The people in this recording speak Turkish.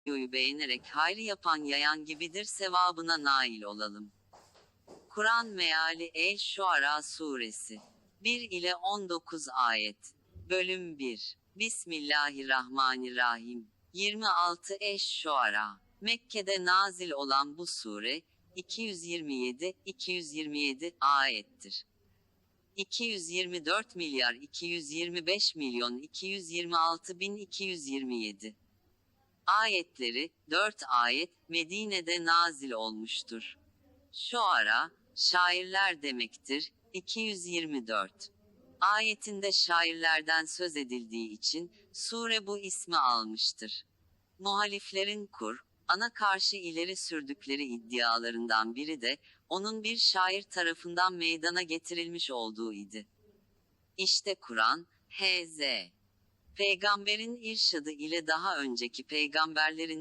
videoyu beğenerek hayrı yapan yayan gibidir sevabına nail olalım. Kur'an meali El-Şuara suresi 1 ile 19 ayet. Bölüm 1. Bismillahirrahmanirrahim. 26 Eş-Şuara. Mekke'de nazil olan bu sure 227 227 ayettir. 224 milyar 225 milyon 226 bin 227 ayetleri 4 ayet Medine'de nazil olmuştur. Şu ara şairler demektir. 224 ayetinde şairlerden söz edildiği için sure bu ismi almıştır. Muhaliflerin Kur, ana karşı ileri sürdükleri iddialarından biri de onun bir şair tarafından meydana getirilmiş olduğu idi. İşte Kur'an, H.Z. Peygamberin irşadı ile daha önceki peygamberlerin